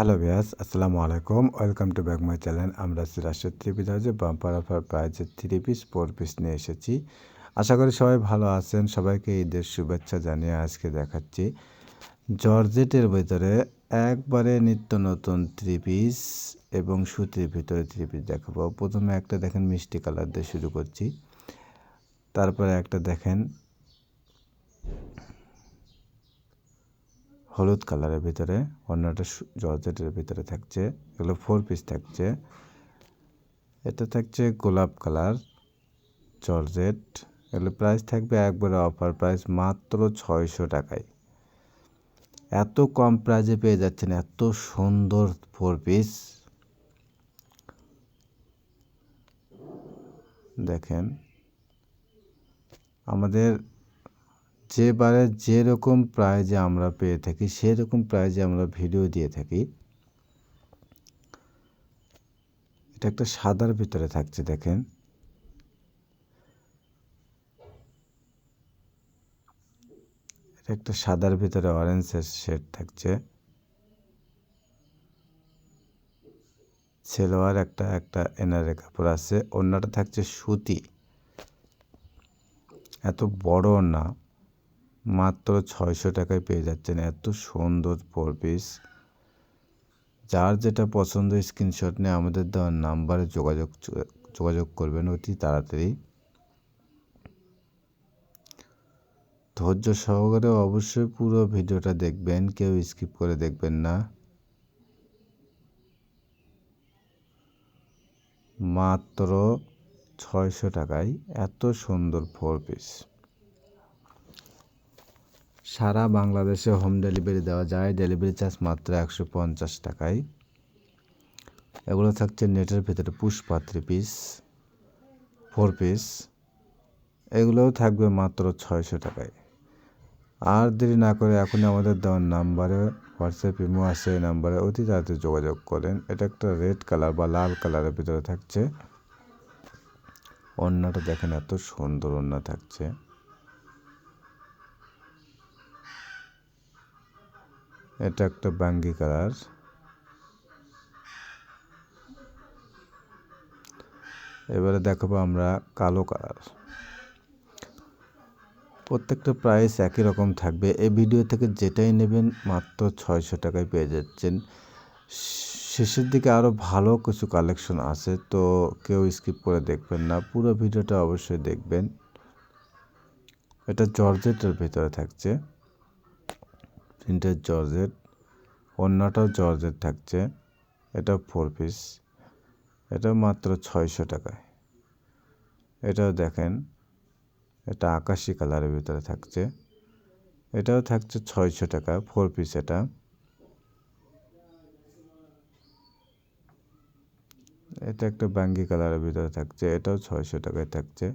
Hello viewers আসসালামু আলাইকুম welcome to back my channel আমরা সিরাজের থ্রি পিস হাউসে বাম্পার অফার প্রাইজের থ্রি পিস ফোর পিস নিয়ে এসেছি। আশা করি সবাই ভালো আছেন। সবাইকে ঈদের শুভেচ্ছা জানিয়ে আজকে দেখাচ্ছি। জর্জেটের ভিতরে একবারে নিত্য নতুন থ্রি পিস এবং সুতির ভিতরে থ্রি পিস দেখাবো। প্রথমে একটা দেখেন মিষ্টি কালার দিয়ে শুরু করছি। তারপরে একটা দেখেন হলুদ কালারের ভিতরে অন্যটা জর্জেটের ভিতরে থাকছে, এগুলো ফোর পিস থাকছে। এটা থাকছে গোলাপ কালার, জর্জেট, এগুলো প্রাইস থাকবে একবারে অফার প্রাইস মাত্র ছয়শো টাকায়। এত কম প্রাইজে পেয়ে যাচ্ছেন, এত সুন্দর ফোর পিস দেখেন, আমাদের যেবারে যেরকম প্রাইজে আমরা পেয়ে থাকি, সেরকম প্রাইজে আমরা ভিডিও দিয়ে থাকি, এটা একটা সাদার ভিতরে থাকছে, দেখেন। এটা একটা সাদার ভিতরে অরেঞ্জের শেড থাকছে। সেলোয়ার একটা একটা এনারে কাপড় আছে অন্যটা থাকছে সুতি। এত বড় না মাত্র ছয়শো টাকায় পেয়ে যাচ্ছেন। এত সুন্দর ফোর পিস যার যেটা পছন্দ স্ক্রিনশট নিয়ে আমাদের দেওয়ার নাম্বারে যোগাযোগ যোগাযোগ করবেন অতি তাড়াতাড়ি। ধৈর্য সহকারে অবশ্যই পুরো ভিডিওটা দেখবেন, কেউ স্কিপ করে দেখবেন না। মাত্র ছয়শো টাকায় এত সুন্দর ফোর পিস সারা বাংলাদেশে হোম ডেলিভারি দেওয়া যায়। ডেলিভারি চার্জ মাত্র একশো পঞ্চাশ টাকায়। এগুলো থাকছে নেটের ভেতরে Pushpa three piece four piece এগুলোও থাকবে মাত্র ছয়শো টাকায়। আর দেরি না করে এখনই আমাদের দেওয়ার নাম্বারে হোয়াটসঅ্যাপ ইমো আছে এই নাম্বারে অতি তাড়াতাড়ি যোগাযোগ করেন। এটা একটা রেড কালার বা লাল কালারের ভিতরে থাকছে। অন্যটা দেখেন এত সুন্দর অন্য থাকছে। এটা একটা বাঙ্গি কালার। এবারে দেখাবো আমরা কালো কালার। প্রত্যেকটা প্রাইস একই রকম থাকবে। এই ভিডিও থেকে যেটাই নেবেন মাত্র ছয়শো টাকায় পেয়ে যাচ্ছেন। শেষের দিকে আরও ভালো কিছু কালেকশন আছে, তো কেউ স্কিপ করে দেখবেন না। পুরো ভিডিওটা অবশ্যই দেখবেন। এটা জর্জেটের ভিতরে থাকছে। প্রিন্টের জর্জেট, অন্যটাও জর্জেট থাকছে। এটা ফোর পিস এটা মাত্র ছয়শো টাকায়। এটাও দেখেন, এটা আকাশি কালারের ভিতরে থাকছে। এটাও থাকছে ছয়শো টাকা ফোর পিস এটা। এটা একটা ব্যাঙ্গি কালারের ভিতরে থাকছে, এটাও ছয়শো টাকায় থাকছে।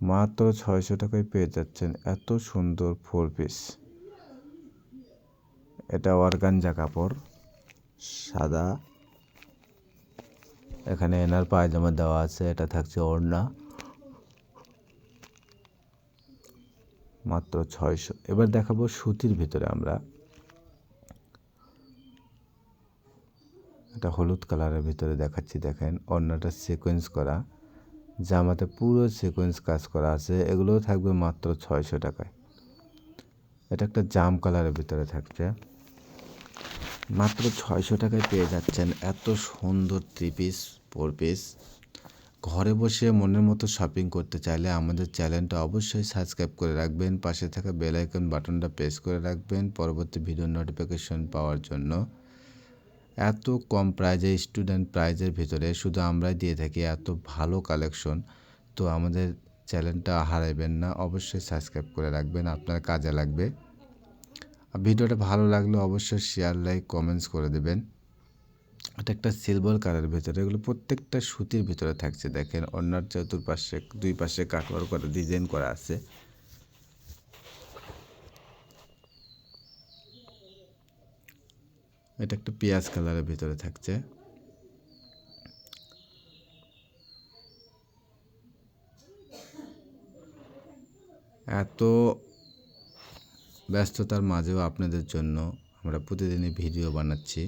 মাত্র ছয়শো টাকায় পেয়ে যাচ্ছেন এত সুন্দর ফোর পিস এটা অর্গানজা কাপড়, সাদা। এখানে এনার পায়জামা দেওয়া আছে, এটা থাকছে ওড়না। মাত্র ছয়শো, এবার দেখাবো সুতির ভিতরে আমরা। এটা হলুদ কালারের ভিতরে দেখাচ্ছি, দেখেন। অন্যটা সিকোয়েন্স করা। জামাতে পুরো সিকোয়েন্স কাজ করা আছে, এগুলোও থাকবে মাত্র ছয়শো টাকায়। এটা একটা জাম কালারের ভিতরে থাকছে। মাত্র ছয়শো টাকায় পেয়ে যাচ্ছেন এত সুন্দর থ্রি পিস ফোর পিস ঘরে বসে মনের মতো শপিং করতে চাইলে আমাদের চ্যানেলটা অবশ্যই সাবস্ক্রাইব করে রাখবেন। পাশে থাকা বেল আইকন বাটনটা প্রেস করে রাখবেন পরবর্তী ভিডিও নোটিফিকেশন পাওয়ার জন্য। এত কম প্রাইজে স্টুডেন্ট প্রাইজের ভিতরে শুধু আমরাই দিয়ে থাকি এত ভালো কালেকশন তো আমাদের চ্যানেলটা হারাইবেন না, অবশ্যই সাবস্ক্রাইব করে রাখবেন, আপনার কাজে লাগবে। ভিডিওটা ভালো লাগলে অবশ্যই শেয়ার লাইক কমেন্টস করে দেবেন। এটা একটা সিলভার কালারের ভিতরে, এগুলো প্রত্যেকটা সুতির ভিতরে থাকছে, দেখেন। অন্যার চতুর্পাশে, দুই পাশে কাটওয়ার করে ডিজাইন করা আছে। এটা একটা পেঁয়াজ কালারের ভিতরে থাকছে। এত ব্যস্ততার মাঝেও আপনাদের জন্য আমরা প্রতিদিনই ভিডিও বানাচ্ছি।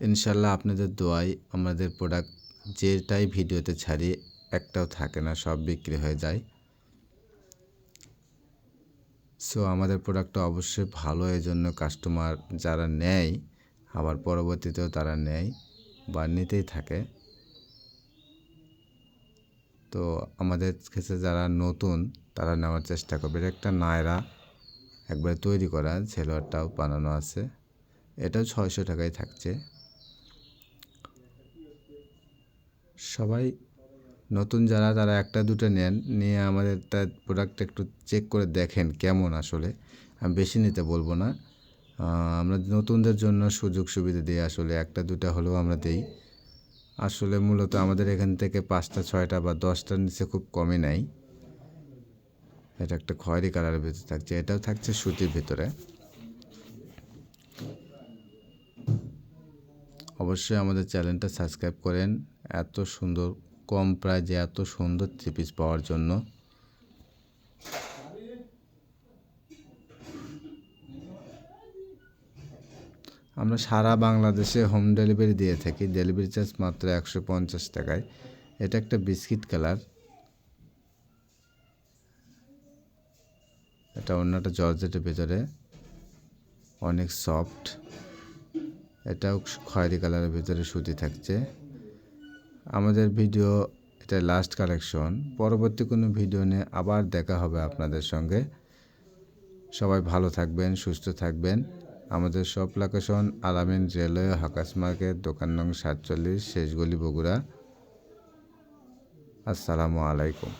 ইনশাল্লাহ আপনাদের দোয়ায় আমাদের প্রোডাক্ট যেটাই ভিডিওতে ছাড়ি, একটাও থাকে না, সব বিক্রি হয়ে যায়। সো আমাদের প্রোডাক্টটা অবশ্যই ভালো এই জন্য কাস্টমার যারা নেয়, আবার পরবর্তীতেও তারা নেয় বা নিতেই থাকে। তো, আমাদের কাছে যারা নতুন, তারা নেওয়ার চেষ্টা করবে। এটা একটা নায়রা একবারে তৈরি করা সেলোয়ারটাও বানানো আছে। এটাও ছয়শো টাকায় থাকছে। সবাই নতুন যারা, তারা একটা, দুটো নেন। নিয়ে আমাদের তার প্রোডাক্ট একটু চেক করে দেখেন কেমন আসলে। আমি বেশি নিতে বলব না। আমরা নতুনদের জন্য সুযোগ সুবিধা দিই আসলে। একটা, দুটা হলেও আমরা দিই। আসলে মূলত আমাদের এখান থেকে পাঁচটা, ছয়টা বা দশটার নিচে খুব কমই নাই। এটা একটা খয়েরি কালারের ভিতরে থাকছে, এটাও থাকছে সুতির ভিতরে। অবশ্যই আমাদের চ্যানেলটা সাবস্ক্রাইব করেন, এত সুন্দর, কম প্রাইজে এত সুন্দর থ্রি পিস পাওয়ার জন্য। আমরা সারা বাংলাদেশে হোম ডেলিভারি দিয়ে থাকি ডেলিভারি চার্জ মাত্র একশো পঞ্চাশ টাকায়। এটা একটা বিস্কিট কালার এটা অন্যটা জর্জেটের ভেতরে। অনেক সফট এটাও খয়েরি কালারের ভিতরে সুতি থাকছে। আমাদের ভিডিও এটা লাস্ট কালেকশন পরবর্তী কোনো ভিডিও নিয়ে আবার দেখা হবে আপনাদের সঙ্গে। সবাই ভালো থাকবেন, সুস্থ থাকবেন। আমাদের সব লোকেশন আলামিন রেলওয়ে, হাকাস মার্কেট, দোকান নং সাতচল্লিশ, শেষগলি বগুড়া। আসসালামু আলাইকুম।